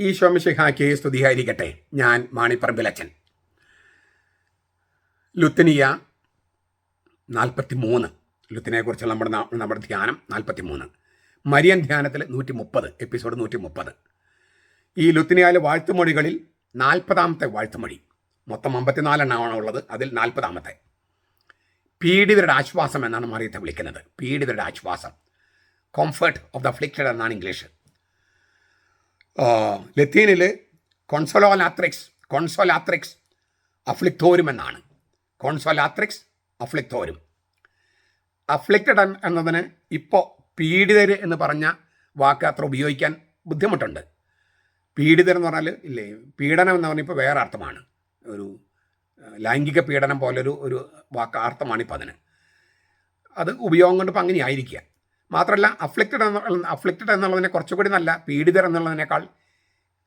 ഈശോമിഷിഹായ്ക്ക് സ്തുതിയായിരിക്കട്ടെ. ഞാൻ മാണിപ്പറമ്പിലച്ചൻ. ലുത്തിനിയ നാൽപ്പത്തി മൂന്ന് ലുത്തിനെക്കുറിച്ചുള്ള നമ്മുടെ നമ്മുടെ ധ്യാനം നാൽപ്പത്തി മൂന്ന് മരിയൻ ധ്യാനത്തിൽ നൂറ്റി മുപ്പത് എപ്പിസോഡ് നൂറ്റി മുപ്പത് ഈ ലുത്തിനിയാലെ വാഴ്ത്തുമൊഴികളിൽ നാൽപ്പതാമത്തെ വാഴ്ത്തുമൊഴി. മൊത്തം അമ്പത്തിനാലെണ്ണമാണ് ഉള്ളത് അതിൽ നാൽപ്പതാമത്തെ. പീഡിതരുടെ ആശ്വാസം എന്നാണ് മറിയത്തെ വിളിക്കുന്നത്. പീഡിതരുടെ ആശ്വാസം. കംഫർട്ട് ഓഫ് ദ ഫ്ലിക്റ്റഡ് എന്നാണ് ഇംഗ്ലീഷ്. ലത്തീനിൽ കോൺസൊലോലാത്രിക്സ് കോൺസോലാത്രിക്സ് അഫ്ലിക്തോരും എന്നാണ്. കോൺസോലാത്രിക്സ് അഫ്ലിക്തോരും അഫ്ലിക്റ്റഡ് എന്നതിന് ഇപ്പോൾ പീഡിതർ എന്ന് പറഞ്ഞ വാക്ക് അത്ര ഉപയോഗിക്കാൻ ബുദ്ധിമുട്ടുണ്ട്. പീഡിതർ എന്ന് പറഞ്ഞാൽ ഇല്ലേ പീഡനം എന്ന് പറഞ്ഞാൽ ഇപ്പോൾ വേറെ അർത്ഥമാണ്. ഒരു ലൈംഗിക പീഡനം പോലൊരു ഒരു വാക്ക് അർത്ഥമാണ് ഇപ്പോൾ അതിന്. അത് ഉപയോഗം കൊണ്ടിപ്പോൾ ഇപ്പം അങ്ങനെ ആയിരിക്കുക മാത്രമല്ല അഫ്ലിക്റ്റഡ് എന്ന അഫ്ലിക്റ്റഡ് എന്നുള്ളതിനെ കുറച്ചുകൂടി നല്ല പീഡിതർ എന്നുള്ളതിനേക്കാൾ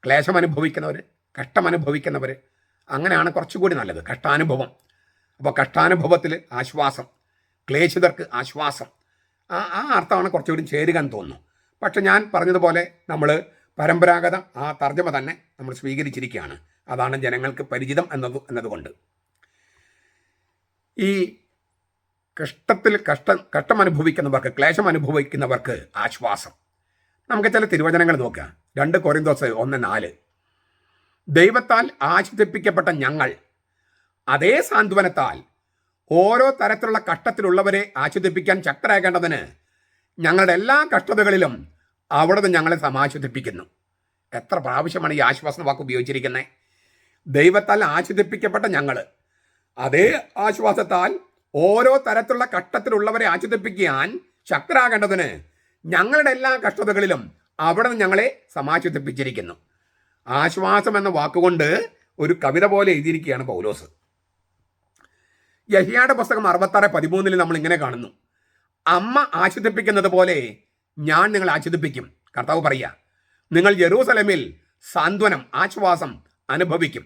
ക്ലേശം അനുഭവിക്കുന്നവർ കഷ്ടം അനുഭവിക്കുന്നവർ അങ്ങനെയാണ് കുറച്ചുകൂടി നല്ലത് കഷ്ടാനുഭവം. അപ്പോൾ കഷ്ടാനുഭവത്തിൽ ആശ്വാസം ക്ലേശിതർക്ക് ആശ്വാസം. ആ ആ അർത്ഥമാണ് കുറച്ചുകൂടി ചേരുക എന്ന് തോന്നുന്നു. പക്ഷെ ഞാൻ പറഞ്ഞതുപോലെ നമ്മൾ പരമ്പരാഗത ആ തർജമ തന്നെ നമ്മൾ സ്വീകരിച്ചിരിക്കുകയാണ്. അതാണ് ജനങ്ങൾക്ക് പരിചിതം എന്നത് എന്നതുകൊണ്ട്. ഈ കഷ്ടത്തിൽ കഷ്ട കഷ്ടം അനുഭവിക്കുന്നവർക്ക് ക്ലേശം അനുഭവിക്കുന്നവർക്ക് ആശ്വാസം. നമുക്ക് ചില തിരുവചനങ്ങൾ നോക്കാം. രണ്ട് കൊറിന്തോസ് ഒന്ന് നാല്. ദൈവത്താൽ ആശ്വസിപ്പിക്കപ്പെട്ട ഞങ്ങൾ അതേ സാന്ത്വനത്താൽ ഓരോ തരത്തിലുള്ള കഷ്ടത്തിലുള്ളവരെ ആശ്വസിപ്പിക്കാൻ ശക്തരാകേണ്ടതിന് ഞങ്ങളുടെ എല്ലാ കഷ്ടതകളിലും അവിടുന്ന് ഞങ്ങളെ സമാശ്വസിപ്പിക്കുന്നു. എത്ര പ്രാവശ്യമാണ് ഈ ആശ്വാസം വാക്ക് ഉപയോഗിച്ചിരിക്കുന്നത് ദൈവത്താൽ ആശ്വസിപ്പിക്കപ്പെട്ട ഞങ്ങൾ അതേ ആശ്വാസത്താൽ ഓരോ തരത്തിലുള്ള കഷ്ടത്തിലുള്ളവരെ ആശ്വസിപ്പിക്കാൻ ശക്തരാകേണ്ടതിന് ഞങ്ങളുടെ എല്ലാ കഷ്ടതകളിലും അവിടെ നിന്ന് ഞങ്ങളെ സമാശ്വസിപ്പിച്ചിരിക്കുന്നു. ആശ്വാസം എന്ന വാക്കുകൊണ്ട് ഒരു കവിത പോലെ എഴുതിയിരിക്കുകയാണ് പൗലോസ്. യഹിയാടെ പുസ്തകം അറുപത്താറ് പതിമൂന്നിൽ നമ്മൾ ഇങ്ങനെ കാണുന്നു. അമ്മ ആശ്വസിപ്പിക്കുന്നത് പോലെ ഞാൻ നിങ്ങളെ ആശ്വസിപ്പിക്കും. കർത്താവ് പറയുക നിങ്ങൾ ജെറൂസലമിൽ സാന്ത്വനം ആശ്വാസം അനുഭവിക്കും.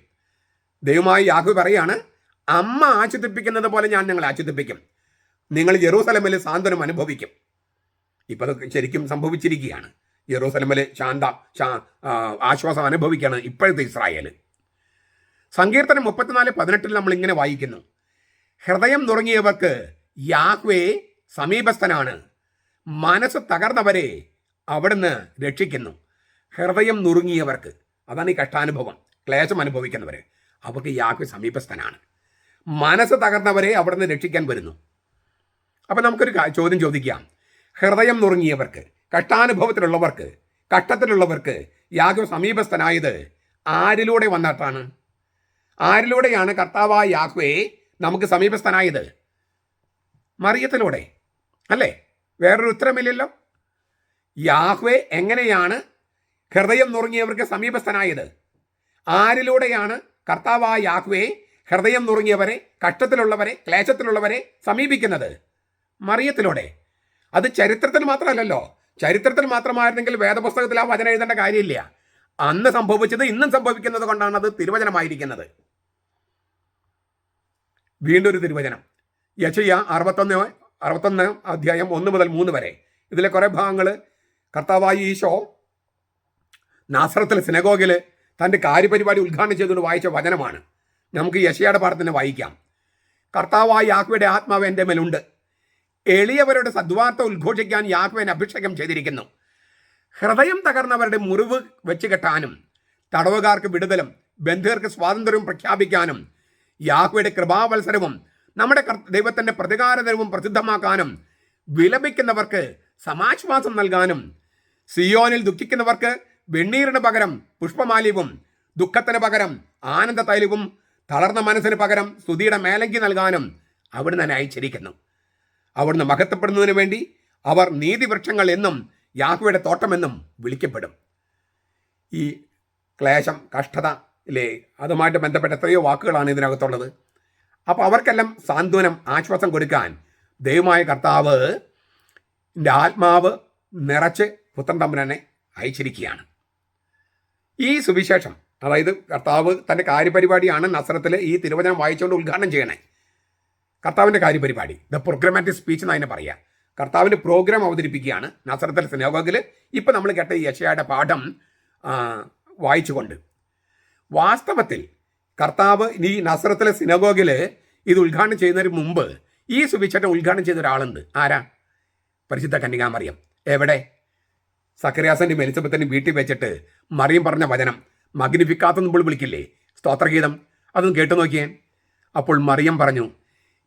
ദൈവമായി യാഹു പറയാണ് അമ്മ ആശ്വസിപ്പിക്കുന്നത് പോലെ ഞാൻ നിങ്ങളെ ആശ്വസിപ്പിക്കും. നിങ്ങൾ ജെറൂസലമിൽ സാന്ത്വനം അനുഭവിക്കും. ഇപ്പം അത് ശരിക്കും സംഭവിച്ചിരിക്കുകയാണ്. ജെറൂസലമിൽ ശാന്ത ആശ്വാസം അനുഭവിക്കുകയാണ് ഇപ്പോഴത്തെ ഇസ്രായേൽ സങ്കീർത്തനം മുപ്പത്തിനാല് പതിനെട്ടിൽ നമ്മൾ ഇങ്ങനെ വായിക്കുന്നു. ഹൃദയം നുറങ്ങിയവർക്ക് യാഹ്വേ സമീപസ്ഥനാണ്. മനസ്സ് തകർന്നവരെ അവിടുന്ന് രക്ഷിക്കുന്നു. ഹൃദയം നുറുങ്ങിയവർക്ക്. അതാണ് ഈ കഷ്ടാനുഭവം. ക്ലേശം അനുഭവിക്കുന്നവർ അവർക്ക് യാഹ്വേ സമീപസ്ഥനാണ്. മനസ്സ് തകർന്നവരെ അവിടെ നിന്ന് രക്ഷിക്കാൻ വരുന്നു. അപ്പം നമുക്കൊരു ചോദ്യം ചോദിക്കാം. ഹൃദയം നുറുങ്ങിയവർക്ക് കഷ്ടാനുഭവത്തിലുള്ളവർക്ക് കഷ്ടത്തിലുള്ളവർക്ക് യാഗം സമീപസ്ഥനായത് ആരിലൂടെ വന്നിട്ടാണ്? ആരിലൂടെയാണ് കർത്താവായ യാഹ്വേ നമുക്ക് സമീപസ്ഥനായത്? മറിയത്തിലൂടെ. അല്ലേ? വേറൊരു ഉത്തരമില്ലല്ലോ. യാഹ്വേ എങ്ങനെയാണ് ഹൃദയം നുറുങ്ങിയവർക്ക് സമീപസ്ഥനായത്? ആരിലൂടെയാണ് കർത്താവായ യാഹ്വേ ഹൃദയം നുറുങ്ങിയവരെ കഷ്ടത്തിലുള്ളവരെ ക്ലേശത്തിലുള്ളവരെ സമീപിക്കുന്നത് മറിയത്തിലൂടെ. അത് ചരിത്രത്തിൽ മാത്രമല്ലല്ലോ. ചരിത്രത്തിൽ മാത്രമായിരുന്നെങ്കിൽ വേദപുസ്തകത്തിൽ ആ വചന എഴുതേണ്ട കാര്യമില്ല. അന്ന് സംഭവിച്ചത് ഇന്നും സംഭവിക്കുന്നത് കൊണ്ടാണ് അത് തിരുവചനമായിരിക്കുന്നത്. വീണ്ടും ഒരു തിരുവചനം. യശയ്യ അറുപത്തൊന്ന് അറുപത്തൊന്ന് അധ്യായം ഒന്ന് മുതൽ മൂന്ന് വരെ. ഇതിലെ കുറേ ഭാഗങ്ങൾ കർത്താവായി ഈശോ നാസറത്തിലെ സിനഗോഗിൽ തന്റെ കാര്യപരിപാടി ഉദ്ഘാടനം ചെയ്തുകൊണ്ട് വായിച്ച വചനമാണ്. നമുക്ക് യശയുടെ പാഠത്തിന് വായിക്കാം. കർത്താവായ യാഹ്വയുടെ ആത്മാവ് എന്റെ മേലുണ്ട്. എളിയവരുടെ സദ്വാർത്ത ഉദ്ഘോഷിക്കാൻ യാഹ്വൻ അഭിഷേകം ചെയ്തിരിക്കുന്നു. ഹൃദയം തകർന്നവരുടെ മുറിവ് വെച്ച് കെട്ടാനും തടവുകാർക്ക് വിടുതലും ബന്ധികർക്ക് സ്വാതന്ത്ര്യവും പ്രഖ്യാപിക്കാനും യാഹ്വയുടെ കൃപാവത്സരവും നമ്മുടെ ദൈവത്തിന്റെ പ്രതികാരതരവും പ്രസിദ്ധമാക്കാനും വിലപിക്കുന്നവർക്ക് സമാശ്വാസം നൽകാനും സിയോനിൽ ദുഃഖിക്കുന്നവർക്ക് വെണ്ണീറിന് പകരം പുഷ്പമാലിവും ദുഃഖത്തിന് പകരം ആനന്ദ തൈലവും തളർന്ന മനസ്സിന് പകരം സ്തുതിയുടെ മേലങ്കി നൽകാനും അവിടുന്ന് തന്നെ അയച്ചിരിക്കുന്നു. അവിടുന്ന് മഹത്വപ്പെടുന്നതിന് വേണ്ടി അവർ നീതിവൃക്ഷങ്ങൾ എന്നും യാഹുവയുടെ തോട്ടമെന്നും വിളിക്കപ്പെടും. ഈ ക്ലേശം കഷ്ടത ഇല്ലേ അതുമായിട്ട് ബന്ധപ്പെട്ട എത്രയോ വാക്കുകളാണ് ഇതിനകത്തുള്ളത്. അപ്പോൾ അവർക്കെല്ലാം സാന്ത്വനം ആശ്വാസം കൊടുക്കാൻ ദൈവമായ കർത്താവ് ആത്മാവ് നിറച്ച് പുത്രൻ തമ്പുരനെ അയച്ചിരിക്കുകയാണ്. ഈ സുവിശേഷം അതായത് കർത്താവ് തന്റെ കാര്യപരിപാടിയാണ് നസ്രത്തിൽ ഈ തിരുവചനം വായിച്ചുകൊണ്ട് ഉദ്ഘാടനം ചെയ്യണേ. കർത്താവിന്റെ കാര്യപരിപാടി ദ പ്രോഗ്രമാറ്റിക് സ്പീച്ച് എന്ന് അതിനെ പറയാം. കർത്താവിന്റെ പ്രോഗ്രാം അവതരിപ്പിക്കുകയാണ് നസരത്തിൽ സിനോഗോഗിൽ ഇപ്പം നമ്മൾ കേട്ട ഈ യശയുടെ പാഠം വായിച്ചുകൊണ്ട്. വാസ്തവത്തിൽ കർത്താവ് ഈ നസ്രത്തിലെ സിനഗോഗിൽ ഇത് ഉദ്ഘാടനം ചെയ്യുന്നതിന് മുമ്പ് ഈ സുവിശേഷം ഉദ്ഘാടനം ചെയ്ത ഒരാളുണ്ട്. ആരാ? പരിശുദ്ധ കന്യകാമറിയം. എവിടെ? സക്കരിയാസന്റെയും എലിസബത്തിന്റെയും വീട്ടിൽ വെച്ചിട്ട് മറിയം പറഞ്ഞ വചനം. മഗ്നിഫിക്കാത്ത നമ്മൾ വിളിക്കില്ലേ? സ്തോത്രഗീതം. അതൊന്ന് കേട്ടു നോക്കിയേ. അപ്പോൾ മറിയം പറഞ്ഞു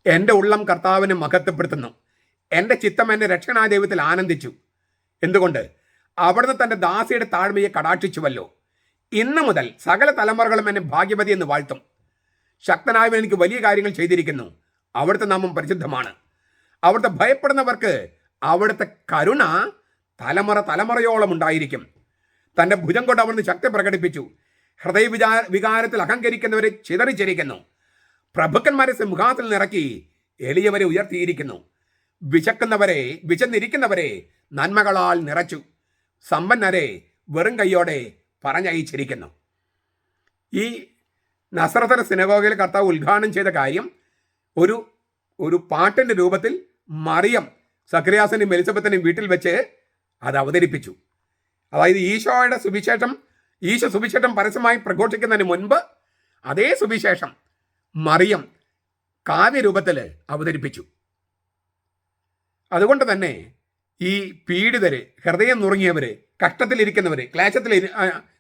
എന്റെ ഉള്ളം കർത്താവിനെ മഹത്വപ്പെടുത്തുന്നു. എന്റെ ചിത്തം എന്റെ രക്ഷണാ ദൈവത്തിൽ ആനന്ദിച്ചു. എന്തുകൊണ്ട്? അവിടുന്ന് തന്റെ ദാസിയുടെ താഴ്മയെ കടാക്ഷിച്ചുവല്ലോ. ഇന്ന് മുതൽ സകല തലമുറകളും എന്നെ ഭാഗ്യവതി എന്ന് വാഴ്ത്തും. ശക്തനായവൻ എനിക്ക് വലിയ കാര്യങ്ങൾ ചെയ്തിരിക്കുന്നു. അവിടുത്തെ നാമം പരിശുദ്ധമാണ്. അവിടുത്തെ ഭയപ്പെടുന്നവർക്ക് അവിടുത്തെ കരുണ തലമുറ തലമുറയോളം ഉണ്ടായിരിക്കും. തന്റെ ഭുജം കൊണ്ട് അവിടുന്ന് ശക്തി പ്രകടിപ്പിച്ചു. ഹൃദയ വിചാ വികാരത്തിൽ അഹങ്കരിക്കുന്നവരെ ചിതറിച്ചിരിക്കുന്നു. പ്രഭുക്കന്മാരെ സിംഹാസത്തിൽ നിറക്കി എളിയവരെ ഉയർത്തിയിരിക്കുന്നു. വിശക്കുന്നവരെ വിശന്നിരിക്കുന്നവരെ നന്മകളാൽ നിറച്ചു. സമ്പന്നരെ വെറും കൈയോടെ പറഞ്ഞയച്ചിരിക്കുന്നു. ഈ നസ്രത്തര സിനഗോഗയിൽ കർത്താവ് ഉദ്ഘാടനം ചെയ്ത കാര്യം ഒരു ഒരു പാട്ടിന്റെ രൂപത്തിൽ മറിയം സക്രിയാസനെയും എലിസബത്തിനും വീട്ടിൽ വെച്ച് അത് അവതരിപ്പിച്ചു. അതായത് ഈശോയുടെ സുവിശേഷം ഈശോ സുവിശേഷം പരസ്യമായി പ്രഘോഷിക്കുന്നതിന് മുൻപ് അതേ സുവിശേഷം മറിയം കാവ്യരൂപത്തിൽ അവതരിപ്പിച്ചു. അതുകൊണ്ട് തന്നെ ഈ പീഡിതര് ഹൃദയം നുറുങ്ങിയവര് കഷ്ടത്തിലിരിക്കുന്നവര് ക്ലേശത്തിൽ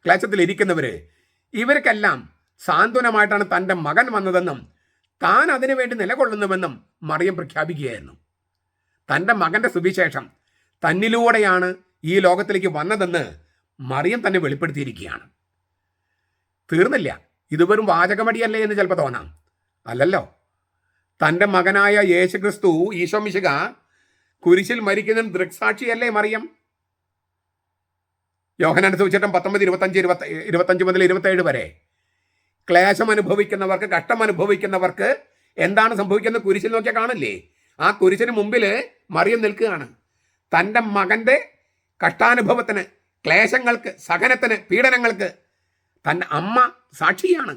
ക്ലേശത്തിലിരിക്കുന്നവര് ഇവർക്കെല്ലാം സാന്ത്വനമായിട്ടാണ് തന്റെ മകൻ വന്നതെന്നും താൻ അതിനുവേണ്ടി നിലകൊള്ളുന്നുവെന്നും മറിയം പ്രഖ്യാപിക്കുകയായിരുന്നു. തന്റെ മകന്റെ സുവിശേഷം തന്നിലൂടെയാണ് ഈ ലോകത്തിലേക്ക് വന്നതെന്ന് മറിയം തന്നെ വെളിപ്പെടുത്തിയിരിക്കുകയാണ്. തീർന്നില്ല. ഇത് വെറും വാചകമടിയല്ലേ എന്ന് ചിലപ്പോൾ തോന്നാം. അല്ലല്ലോ. തന്റെ മകനായ യേശുക്രിസ്തു ഈശോ മിശിക കുരിശിൽ മരിക്കുന്ന ദൃക്സാക്ഷിയല്ലേ മറിയം? യോഹനാൻ സൂചിച്ചേട്ടൻ പത്തൊമ്പത് ഇരുപത്തഞ്ച് ഇരുപത്തി ഇരുപത്തഞ്ച് മുതൽ ഇരുപത്തേഴ് വരെ. ക്ലേശം അനുഭവിക്കുന്നവർക്ക് കഷ്ടം അനുഭവിക്കുന്നവർക്ക് എന്താണ് സംഭവിക്കുന്നത്? കുരിശിൽ നോക്കിയാൽ കാണില്ലേ? ആ കുരിശിന് മുമ്പിൽ മറിയം നിൽക്കുകയാണ്. തന്റെ മകന്റെ കഷ്ടാനുഭവത്തിന് ക്ലേശങ്ങൾക്ക് സഹനത്തിന് പീഡനങ്ങൾക്ക് തന്റെ അമ്മ സാക്ഷിയാണ്.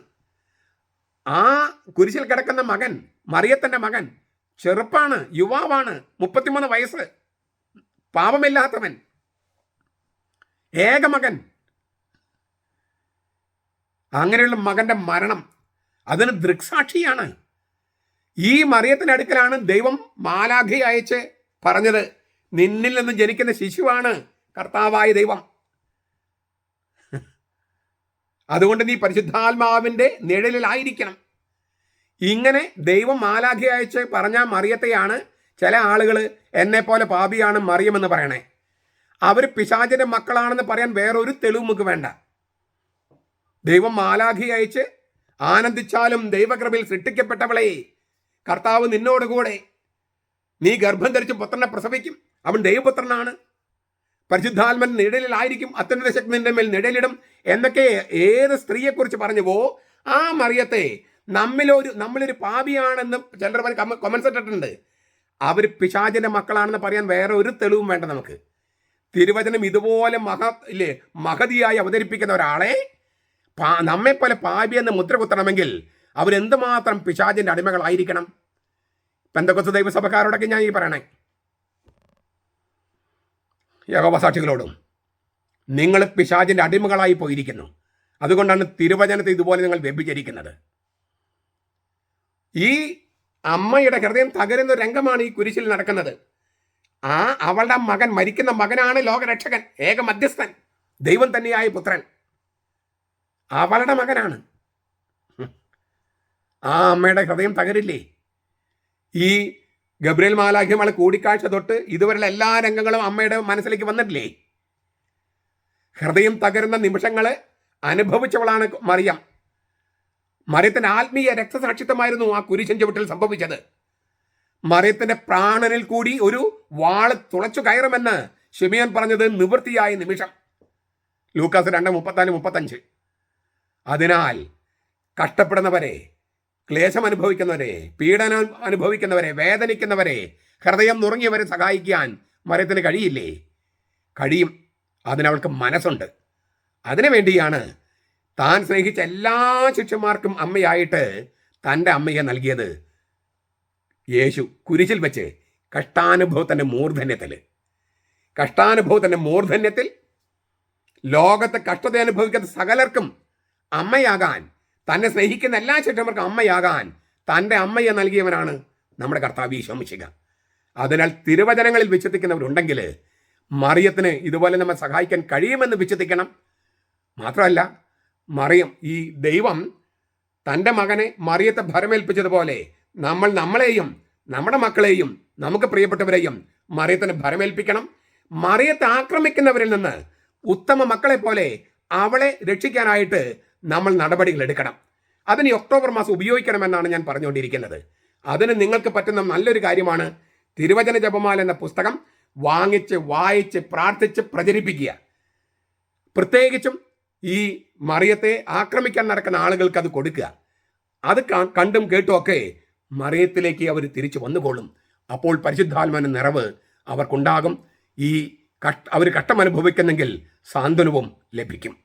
ആ കുരിശിൽ കിടക്കുന്ന മകൻ മറിയത്തിന്റെ മകൻ ചെറുപ്പാണ് യുവാവാണ് മുപ്പത്തിമൂന്ന് വയസ്സ് പാപമില്ലാത്തവൻ ഏകമകൻ അങ്ങനെയുള്ള മകന്റെ മരണം അതിന് ദൃക്സാക്ഷിയാണ്. ഈ മറിയത്തിന്റെ അടുക്കലാണ് ദൈവം മാലാഖി അയച്ച് പറഞ്ഞത് നിന്നിൽ നിന്ന് ജനിക്കുന്ന ശിശുവാണ്. കർത്താവായ ദൈവം. അതുകൊണ്ട് നീ പരിശുദ്ധാത്മാവിന്റെ നിഴലിലായിരിക്കണം. ഇങ്ങനെ ദൈവം മാലാഖി അയച്ച് പറഞ്ഞ മറിയത്തെയാണ് ചില ആളുകൾ എന്നെ പോലെ പാപിയാണ് മറിയമെന്ന് പറയണേ. അവർ പിശാചിന്റെ മക്കളാണെന്ന് പറയാൻ വേറൊരു തെളിവ് നമുക്ക് വേണ്ട. ദൈവം മാലാഖി അയച്ച് ആനന്ദിച്ചാലും ദൈവകൃപയിൽ സൃഷ്ടിക്കപ്പെട്ടവളെ കർത്താവ് നിന്നോടുകൂടെ. നീ ഗർഭം ധരിച്ച് പുത്രനെ പ്രസവിക്കും. അവൻ ദൈവപുത്രനാണ്. പരിശുദ്ധാത്മൻ നിഴലിലായിരിക്കും അത്യുന്നത ശക്തി മേൽ നിഴലിടും. എന്നൊക്കെ ഏത് സ്ത്രീയെക്കുറിച്ച് പറഞ്ഞുവോ ആ മറിയത്തെ നമ്മിലൊരു നമ്മളൊരു പാപിയാണെന്നും ചിലർ പറഞ്ഞ് കമൻസ് ഇട്ടിട്ടുണ്ട്. അവർ പിശാചിന്റെ മക്കളാണെന്ന് പറയാൻ വേറെ ഒരു തെളിവും വേണ്ട നമുക്ക്. തിരുവചനം ഇതുപോലെ മഹ ഇല്ലേ മഹതിയായി അവതരിപ്പിക്കുന്ന ഒരാളെ പാ നമ്മെപ്പോലെ പാപി എന്ന് മുദ്ര കുത്തണമെങ്കിൽ അവരെന്തുമാത്രം പിശാചിന്റെ അടിമകളായിരിക്കണം? പെന്തക്കൊത്ത് ദൈവസഭക്കാരോടൊക്കെ ഞാൻ ഈ പറയണേ. യഹോവസാക്ഷികളോടും നിങ്ങൾ പിശാചിന്റെ അടിമകളായി പോയിരിക്കുന്നു. അതുകൊണ്ടാണ് തിരുവചനത്തെ ഇതുപോലെ നിങ്ങൾ വ്യഭിചരിക്കുന്നത്. ഈ അമ്മയുടെ ഹൃദയം തകരുന്ന രംഗമാണ് ഈ കുരിശിൽ നടക്കുന്നത്. ആ അവളുടെ മകൻ മരിക്കുന്ന മകനാണ് ലോകരക്ഷകൻ ഏക മധ്യസ്ഥൻ ദൈവം തന്നെയായ പുത്രൻ. അവളുടെ മകനാണ്. ആ അമ്മയുടെ ഹൃദയം തകരില്ലേ? ഈ ഗബ്രിയൽ മാലാഖ്യമളെ കൂടിക്കാഴ്ച തൊട്ട് ഇതുവരെയുള്ള എല്ലാ രംഗങ്ങളും അമ്മയുടെ മനസ്സിലേക്ക് വന്നിട്ടില്ലേ? ഹൃദയം തകരുന്ന നിമിഷങ്ങൾ അനുഭവിച്ചവളാണ് മറിയം. മറിയത്തിന്റെ ആത്മീയ രക്തസാക്ഷിത്വമായിരുന്നു ആ കുരിശൻ ചുവട്ടിൽ സംഭവിച്ചത്. മറിയത്തിന്റെ പ്രാണനിൽ കൂടി ഒരു വാൾ തുളച്ചു കയറുമെന്ന് ഷിമിയൻ പറഞ്ഞത് നിവൃത്തിയായ നിമിഷം. ലൂക്കാസ് രണ്ട് മുപ്പത്തിനാല് മുപ്പത്തഞ്ച്. അതിനാൽ കഷ്ടപ്പെടുന്നവരെ ക്ലേശം അനുഭവിക്കുന്നവരെ പീഡനം അനുഭവിക്കുന്നവരെ വേദനിക്കുന്നവരെ ഹൃദയം നുറങ്ങിയവരെ സഹായിക്കാൻ മരത്തിന് കഴിയില്ലേ? കഴിയും. അതിനവൾക്ക് മനസ്സുണ്ട്. അതിനു വേണ്ടിയാണ് താൻ സ്നേഹിച്ച എല്ലാ ശിഷ്യന്മാർക്കും അമ്മയായിട്ട് തന്റെ അമ്മയെ നൽകിയത് യേശു കുരിശിൽ വെച്ച് കഷ്ടാനുഭവത്തിന്റെ മൂർധന്യത്തിൽ. കഷ്ടാനുഭവത്തിന്റെ മൂർധന്യത്തിൽ ലോകത്തെ കഷ്ടത അനുഭവിക്കുന്ന സകലർക്കും അമ്മയാകാൻ തന്നെ സ്നേഹിക്കുന്ന എല്ലാ ചേട്ടന്മാർക്കും അമ്മയാകാൻ തന്റെ അമ്മയെ നൽകിയവനാണ് നമ്മുടെ കർത്താവ് ഈശോമിശിക അതിനാൽ തിരുവചനങ്ങളിൽ വിശ്വസിക്കുന്നവരുണ്ടെങ്കിൽ മറിയത്തിന് ഇതുപോലെ നമ്മൾ സഹായിക്കാൻ കഴിയുമെന്ന് വിശ്വസിക്കണം. മാത്രമല്ല മറിയം ഈ ദൈവം തന്റെ മകനെ മറിയത്തെ ഭരമേൽപ്പിച്ചതുപോലെ നമ്മൾ നമ്മളെയും നമ്മുടെ മക്കളെയും നമുക്ക് പ്രിയപ്പെട്ടവരെയും മറിയത്തിന് ഭരമേൽപ്പിക്കണം. മറിയത്തെ ആക്രമിക്കുന്നവരിൽ നിന്ന് ഉത്തമ മക്കളെ പോലെ അവളെ രക്ഷിക്കാനായിട്ട് നമ്മൾ നടപടികൾ എടുക്കണം. അതിന് ഒക്ടോബർ മാസം ഉപയോഗിക്കണമെന്നാണ് ഞാൻ പറഞ്ഞുകൊണ്ടിരിക്കുന്നത്. അതിന് നിങ്ങൾക്ക് പറ്റുന്ന നല്ലൊരു കാര്യമാണ് തിരുവചന ജപമാല എന്ന പുസ്തകം വാങ്ങിച്ച് വായിച്ച് പ്രാർത്ഥിച്ച് പ്രചരിപ്പിക്കുക. പ്രത്യേകിച്ചും ഈ മറിയത്തെ ആക്രമിക്കാൻ നടക്കുന്ന ആളുകൾക്ക് അത് കൊടുക്കുക. അത് കണ്ടും കേട്ടും ഒക്കെ മറിയത്തിലേക്ക് അവർ തിരിച്ചു വന്നുകൊള്ളും. അപ്പോൾ പരിശുദ്ധാത്മാന നിറവ് അവർക്കുണ്ടാകും. ഈ കഷ്ട അവർ കഷ്ടം അനുഭവിക്കുന്നെങ്കിൽ സാന്ത്വനവും ലഭിക്കും.